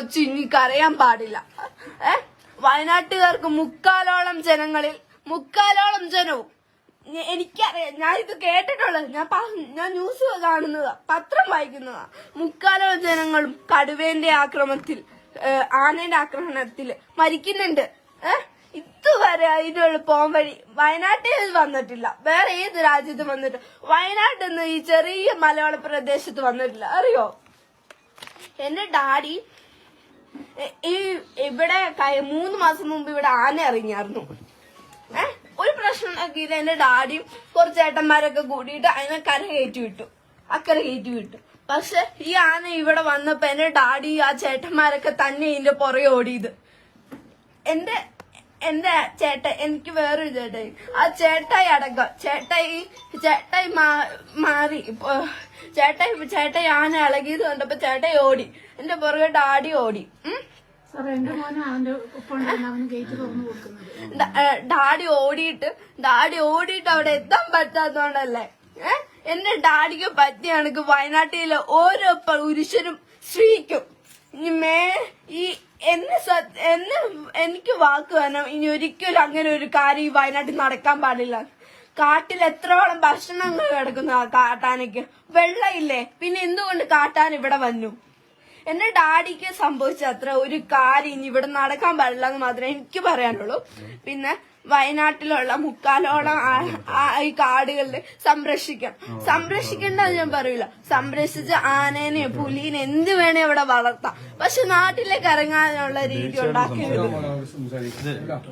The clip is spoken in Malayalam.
കൊച്ചു കരയാൻ പാടില്ല. ഏ? വയനാട്ടുകാർക്ക് മുക്കാലോളം ജനങ്ങളിൽ മുക്കാലോളം ജനവും. എനിക്കറിയാം ഞാൻ ഇത് കേട്ടിട്ടുള്ളത്. ഞാൻ ഞാൻ ന്യൂസ് കാണുന്നതാ പത്രം വായിക്കുന്നതാ. മുക്കാലോളം ജനങ്ങളും കടുവേന്റെ ആക്രമത്തിൽ ആനയുടെ ആക്രമണത്തിൽ മരിക്കുന്നുണ്ട്. ഏഹ് ഇതുവരെ അതിനുള്ള പോം വഴി വയനാട്ടിൽ വന്നിട്ടില്ല. വേറെ ഏത് രാജ്യത്ത് വന്നിട്ട് വയനാട്ടിൽ നിന്ന് ഈ ചെറിയ മലയാള പ്രദേശത്ത് വന്നിട്ടില്ല. അറിയോ? എന്റെ ഡാഡി ഈ ഇവിടെ മൂന്ന് മാസം മുമ്പ് ഇവിടെ ആന ഇറങ്ങിയായിരുന്നു. ഏ ഒരു പ്രശ്നം ഉണ്ടാക്കിയില്ല എന്റെ ഡാഡിയും കുറച്ച് ഏട്ടന്മാരൊക്കെ കൂടിയിട്ട് അതിനെ കര കയറ്റി വിട്ടു. അക്കര കയറ്റി വിട്ടു. പക്ഷെ ഈ ആന ഇവിടെ വന്നപ്പോ എന്റെ ഡാഡി ആ ചേട്ടന്മാരൊക്കെ തന്നെ ഇതിന്റെ പുറകെ ഓടിയത്. എന്റെ എന്റെ ചേട്ട? എനിക്ക് വേറൊരു ചേട്ടായി ആ ചേട്ടായി അടക്കം. ചേട്ടായി ചേട്ടായി മാറി. ഇപ്പൊ ചേട്ടായി ചേട്ടായി ആന ഇളകിയത് കണ്ടപ്പോ ചേട്ടായി ഓടി. എന്റെ പുറകെ ഡാഡി ഓടി. ഡാഡി ഓടിയിട്ട് ഡാഡി ഓടിയിട്ട് അവിടെ എത്താൻ പറ്റാത്തോണ്ടല്ലേ ഏഹ് എന്റെ ഡാഡിക്ക് പറ്റിയ കണക്ക് വയനാട്ടിലെ ഓരോ പുരുഷനും സ്ത്രീക്കും. ഇനി മേ ഈ എന്നെ സത്- എന്നെ എനിക്ക് വാക്ക് വേണം. ഇനി ഒരിക്കലും അങ്ങനെ ഒരു കാര്യം ഈ വയനാട്ടിൽ നടക്കാൻ പാടില്ല. കാട്ടിൽ എത്രോളം ഭക്ഷണങ്ങൾ കിടക്കുന്നു കാട്ടാനയ്ക്ക്. വെള്ളമില്ലേ? പിന്നെ എന്തുകൊണ്ട് കാട്ടാൻ ഇവിടെ വന്നു? എന്റെ ഡാഡിക്ക് സംഭവിച്ച അത്ര ഒരു കാര്യം ഇനി ഇവിടെ നടക്കാൻ പാടില്ല എന്ന് മാത്രമേ എനിക്ക് പറയാനുള്ളൂ. പിന്നെ വയനാട്ടിലുള്ള മുക്കാലോളം ആ- ആ- ഈ കാടുകളിൽ സംരക്ഷിക്കണം സംരക്ഷിക്കേണ്ടത് ഞാൻ പറയില്ല സംരക്ഷിച്ച ആനേനെ പുലീനെ എന്ത് വേണേ അവിടെ വളർത്താം. പക്ഷെ നാട്ടിലേക്ക് ഇറങ്ങാനുള്ള രീതി ഉണ്ടാക്കിയത് സംസാരിക്കാം